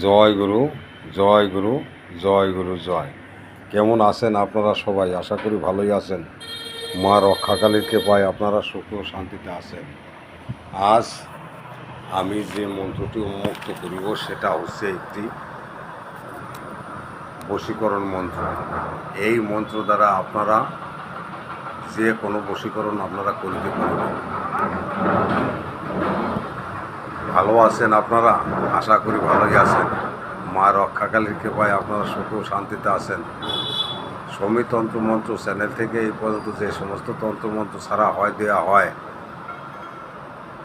জয় গুরু জয় গুরু জয় গুরু, জয়। কেমন আছেন আপনারা সবাই? আশা করি ভালোই আছেন। মা রক্ষাকালীকে পায় আপনারা সুখ ও শান্তিতে আছেন। আজ আমি যে মন্ত্রটি উন্মুক্ত করিব, সেটা হচ্ছে একটি বশীকরণ মন্ত্র। এই মন্ত্র দ্বারা আপনারা যে কোনো বশীকরণ আপনারা করিতে পারবেন। ভালো আছেন আপনারা? আশা করি ভালোই আছেন। মা রক্ষাকালীর কৃপায় আপনারা সুখ ও শান্তিতে আছেন। সমী তন্ত্রমন্ত্র চ্যানেল থেকে এই পর্যন্ত যে সমস্ত তন্ত্রমন্ত্র ছাড়া হয়, দেয়া হয়,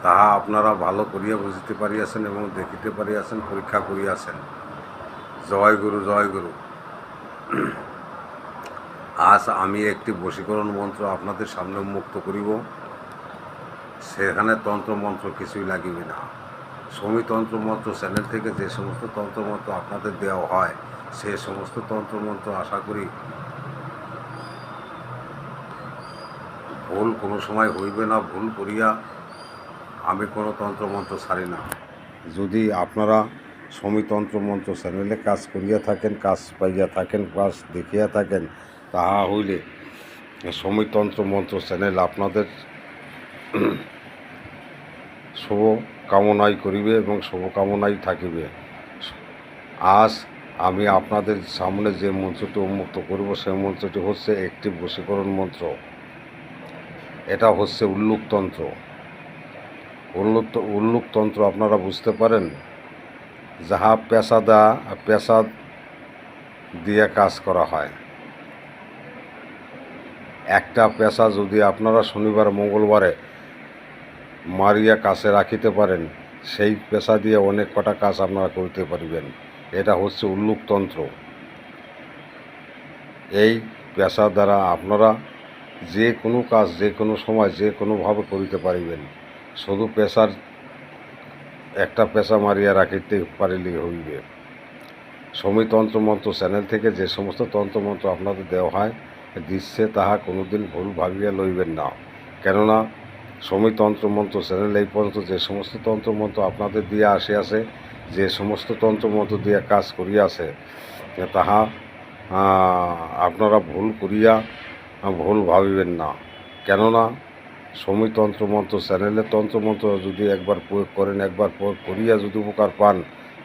তাহা আপনারা ভালো করিয়া বুঝিতে পারিয়াছেন এবং দেখিতে পারিয়াছেন, পরীক্ষা করিয়াছেন। জয় গুরু জয় গুরু। আজ আমি একটি বশীকরণ মন্ত্র আপনাদের সামনে মুক্ত করিব। সেখানে তন্ত্রমন্ত্র কিছুই লাগিবে না। সমী তন্ত্রমন্ত্র চ্যানেল থেকে যে সমস্ত তন্ত্রমন্ত্র আপনাদের দেওয়া হয়, সে সমস্ত তন্ত্রমন্ত্র আশা করি ভুল কোনো সময় হইবে না, ভুল করিয়া আমি কোনো তন্ত্রমন্ত্র ছাড়ি না। যদি আপনারা সমীতন্ত্র মন্ত্র চ্যানেলে কাজ করিয়া থাকেন, কাজ পাইয়া থাকেন, কাজ দেখিয়া থাকেন, তাহা হইলে সমীতন্ত্র মন্ত্র চ্যানেল আপনাদের শুভ কামনাই করিবে এবং শুভকামনাই থাকিবে। আজ আমি আপনাদের সামনে যে মন্ত্রটি উন্মুক্ত করব, সেই মন্ত্রটি হচ্ছে একটি বশীকরণ মন্ত্র। এটা হচ্ছে উল্লুকতন্ত্র। উল্লুক উল্লুকতন্ত্র আপনারা বুঝতে পারেন, যাহা পেশাদা পেশা দিয়ে কাজ করা হয়। একটা পেশা যদি আপনারা শনিবার, মঙ্গলবারে মারিয়া কাছে রাখিতে পারেন, সেই পেশা দিয়ে অনেক কটা কাজ আপনারা করতে পারবেন। এটা হচ্ছে উল্লুকতন্ত্র এই পেশা দ্বারা আপনারা যে কোনো কাজ, যে কোনো সময়, যে কোনোভাবে করিতে পারিবেন। শুধু পেশার একটা পেশা মারিয়া রাখিতে পারিলেই হইবে। সমী তন্ত্রমন্ত্র চ্যানেল থেকে যে সমস্ত তন্ত্রমন্ত্র আপনাদের দেওয়া হয়, দিচ্ছে, তাহা কোনোদিন ভুল ভাবিয়া লইবেন না। কেননা সমী তন্ত্রমন্ত্র চ্যানেল এই পর্যন্ত যে সমস্ত তন্ত্রমন্ত্র আপনাদের দিয়ে আসিয়াছে যে সমস্ত তন্ত্রমন্ত্র দিয়ে কাজ করিয়াছে তাহা আপনারা ভুল করিয়া ভুল ভাবিবেন না। কেননা সমী তন্ত্রমন্ত্র চ্যানেলের তন্ত্রমন্ত্র যদি একবার প্রয়োগ করেন, একবার প্রয়োগ করিয়া যদি উপকার পান,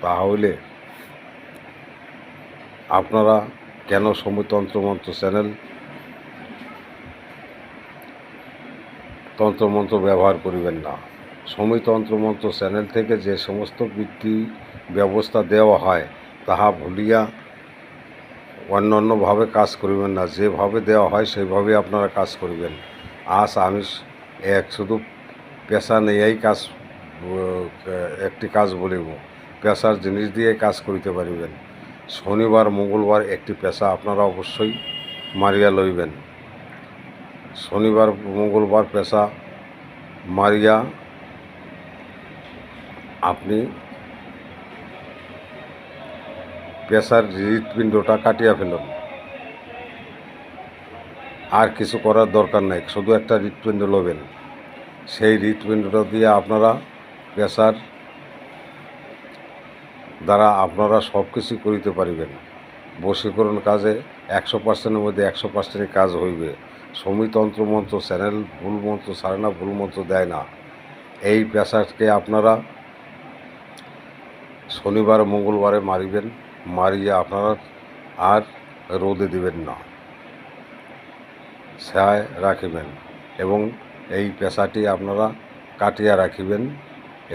তাহলে আপনারা কেন সমী তন্ত্রমন্ত্র চ্যানেল তন্ত্রমন্ত্র ব্যবহার করিবেন না। সমী তন্ত্রমন্ত্র চ্যানেল থেকে যে সমস্ত বৃত্তি ব্যবস্থা দেওয়া হয়, তাহা ভুলিয়া অন্যান্যভাবে কাজ করিবেন না। যেভাবে দেওয়া হয়, সেইভাবে আপনারা কাজ করিবেন। আজ আমি এক শুধু পেশা নিয়েই কাজ, একটি কাজ বলিব। পেশার জিনিস দিয়ে কাজ করিতে পারিবেন। শনিবার, মঙ্গলবার একটি পেশা আপনারা অবশ্যই মারিয়া লইবেন। শনিবার, মঙ্গলবার পেশা, মারিয়া, আপনি পেশার হৃৎপিণ্ডটা কাটিয়া ফেলুন। আর কিছু করার দরকার নাই, শুধু একটা হৃৎপিণ্ড লবেন। সেই হৃৎপিণ্ডটা দিয়ে আপনারা পেশার দ্বারা আপনারা সব কিছু করিতে পারিবেন। বশীকরণ কাজে একশো পার্সেন্টের মধ্যে একশো পার্সেন্টই কাজ হইবে। সমীতন্ত্র মন্ত্র চ্যানেল, ভুল মন্ত্র ছাড়ে না, ভুল মন্ত্র দেয় না। এই পেশাকে আপনারা শনিবার, মঙ্গলবারে মারিবেন, মারিয়ে আপনারা আর রোদে দিবেন না। ছায় রাখিবেন এবং এই পেশাটি আপনারা কাটিয়া রাখিবেন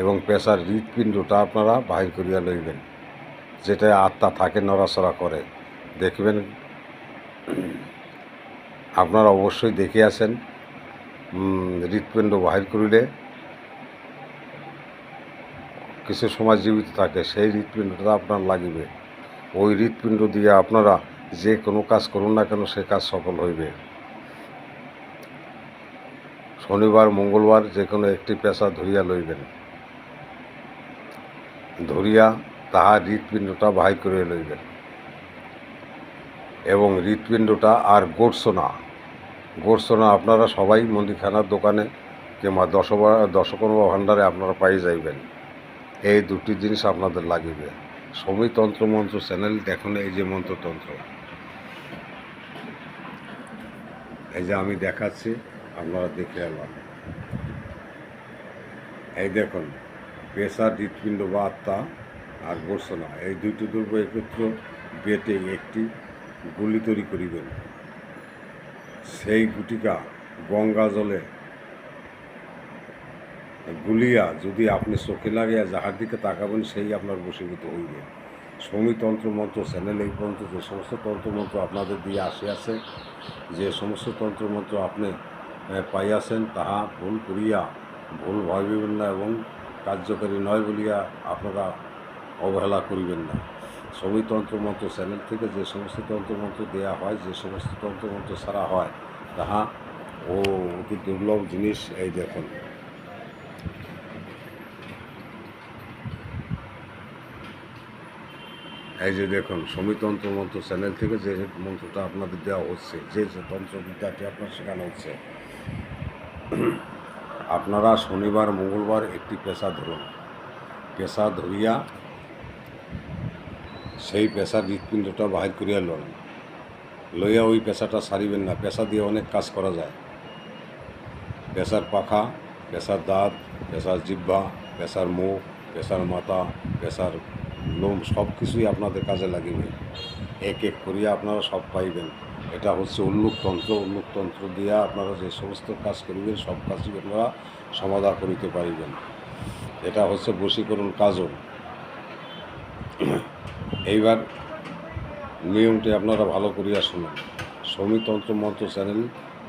এবং পেশার হৃৎপিণ্ডটা আপনারা বাহির করিয়া লইবেন। যেটা আত্মা থাকে, নড়াচড়া করে। দেখবেন আপনারা অবশ্যই দেখে আসেন হৃৎপিণ্ড বাহির করিলে কিছু সময় জীবিত থাকে, সেই হৃৎপিণ্ডটা আপনার লাগিবে। ওই হৃৎপিণ্ড দিয়ে আপনারা যে কোনো কাজ করুন না কেন, সে কাজ সফল হইবে। শনিবার, মঙ্গলবার যে কোনো একটি পেশা ধরিয়া লইবেন। ধরিয়া তাহার হৃৎপিণ্ডটা বাহির করিয়া লইবেন। এবং হৃৎপিণ্ডটা আর গোটসোনা গোটসোনা আপনারা সবাই মুদিখানার দোকানে কিংবা দশবা, দশকর্মা ভাণ্ডারে আপনারা পাই যাইবেন। এই দুটি জিনিস আপনাদের লাগিবে। সবই তন্ত্রমন্ত্র চ্যানেল, দেখুন এই যে মন্ত্রতন্ত্র। এই যে আমি দেখাচ্ছি, আপনারা দেখে এলাম। এই দেখুন, প্রেসার, হৃৎপিণ্ড বা আত্মা আর বর্ষনা এই দুইটি দ্রব্য একত্র বেটে একটি গুলি তৈরি করিবেন। সেই গুটিকা গঙ্গা জলে গুলিয়া যদি আপনি চোখে লাগিয়া যাহার দিকে তাকাবেন, সেই আপনার বশীভূত হইবে। সমী তন্ত্র মন্ত্র চ্যানেল এই পর্যন্ত যে সমস্ত তন্ত্রমন্ত্র আপনাদের দিয়ে আসিয়াছে যে সমস্ত তন্ত্রমন্ত্র আপনি পাইয়াছেন, তাহা ভুল করিয়া ভুল ভাবিবেন না এবং কার্যকারী নয় বলিয়া আপনারা অবহেলা করিবেন না। সমী তন্ত্রমন্ত্র। চ্যানেল থেকে যে সমস্ত তন্ত্রমন্ত্র দেওয়া হয়, যে সমস্ত তন্ত্রমন্ত্র ছাড়া হয়, তাহা ও অতি দুর্লভ জিনিস এই দেখুন। এই যে দেখুন সমিতন্ত্র মন্ত্র চ্যানেল থেকে যে মন্ত্রটা আপনাদের দেওয়া হচ্ছে, যে যে তন্ত্রবিদ্যাটি আপনার শেখানো হচ্ছে। আপনারা শনিবার, মঙ্গলবার একটি পেশা ধরুন। পেশা ধরিয়া সেই পেশার হৃৎপিণ্ডটা বাহির করিয়া লন লইয়া ওই পেশাটা সারিবেন না, পেশা দিয়ে অনেক কাজ করা যায়। পেশার পাখা, পেশার দাঁত, পেশার জিহ্বা, পেশার মুখ, পেশার মাথা, পেশার লোম সব কিছুই আপনাদের কাজে লাগিবে। এক এক করিয়া আপনারা সব পাইবেন। এটা হচ্ছে উল্লুকতন্ত্র উল্লুকতন্ত্র দিয়া আপনারা যে সমস্ত কাজ করিবেন, সব কাজই আপনারা সমাধা করিতে পারিবেন। এটা হচ্ছে বশীকরণ কাজও। এইবার নিয়মটি আপনারা ভালো করিয়া শুনুন। সমিতন্ত্র মন্ত্র চ্যানেল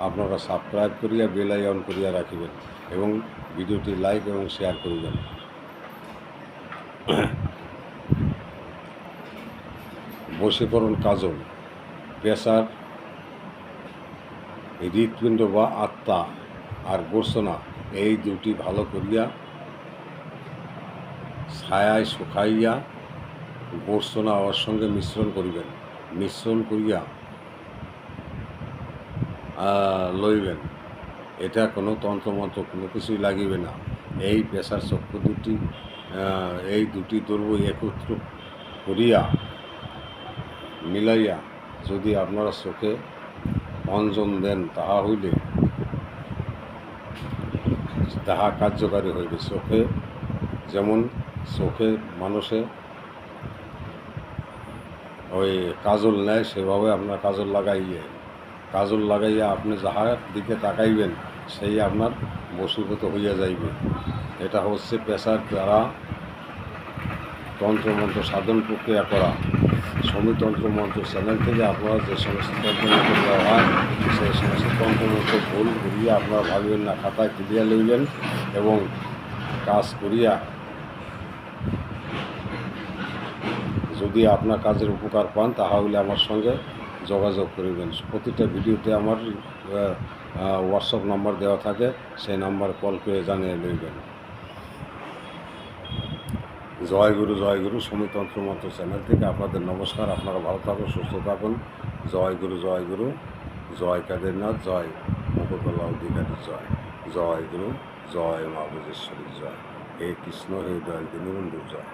আপনারা সাবস্ক্রাইব করিয়া বেল আইকন করিয়া রাখিবেন এবং ভিডিওটি লাইক এবং শেয়ার করিবেন। বশীকরণ কাজল, পেশার হৃৎপিণ্ড বা আত্মা আর গোর্সনা, এই দুটি ভালো করিয়া ছায়ায় শুকাইয়া গোর্সনা ওর সঙ্গে মিশ্রণ করিবেন, মিশ্রণ করিয়া লইবেন। এটা কোনো তন্ত্রমন্ত্র, কোনো কিছুই লাগিবে না। এই পেশার চক্ষু দুটি এই দুটি দ্রব্য একত্র করিয়া, মিলাইয়া যদি আপনারা চোখে অঞ্জন দেন, তাহা হইলে তাহা কার্যকারী হইবে। চোখে যেমন চোখে মানুষে ওই কাজল নেয়, সেভাবে আপনার কাজল লাগাইয়ে। কাজল লাগাইয়া আপনি যাহার দিকে তাকাইবেন, সেই আপনার বশীভূত হইয়া যাইবে। এটা হচ্ছে পেশার দ্বারা তন্ত্রমন্ত্র সাধন প্রক্রিয়া করা। সমিতন্ত্র মন্ত্র চ্যানেল থেকে আপনারা যে সমস্ত তন্ত্রমন্ত্র দেওয়া হয়, সেই সমস্ত তন্ত্রমন্ত্র ভুল করিয়া আপনারা ভাবিবেন না, খাতায় তুলিয়া লইবেন এবং কাজ করিয়া যদি আপনার কাজের উপকার পান, তাহলে আমার সঙ্গে যোগাযোগ করিবেন। প্রতিটা ভিডিওতে আমার হোয়াটসঅ্যাপ নাম্বার দেওয়া থাকে, সেই নাম্বার কল করে জানিয়ে লইবেন। জয় গুরু জয় গুরু, সমিতন্ত্র মন্ত্র চ্যানেল থেকে আপনাদের নমস্কার। আপনারা ভালো থাকুন, সুস্থ থাকুন। জয় গুরু জয় গুরু, জয় কাদেরনাথ, জয় মুকুটলা অধিকারী, জয়। জয় গুরু, জয় মা বুজেশ্বরী, জয়। হে কৃষ্ণ, হে দয়াল দিনবন্ধু জয়।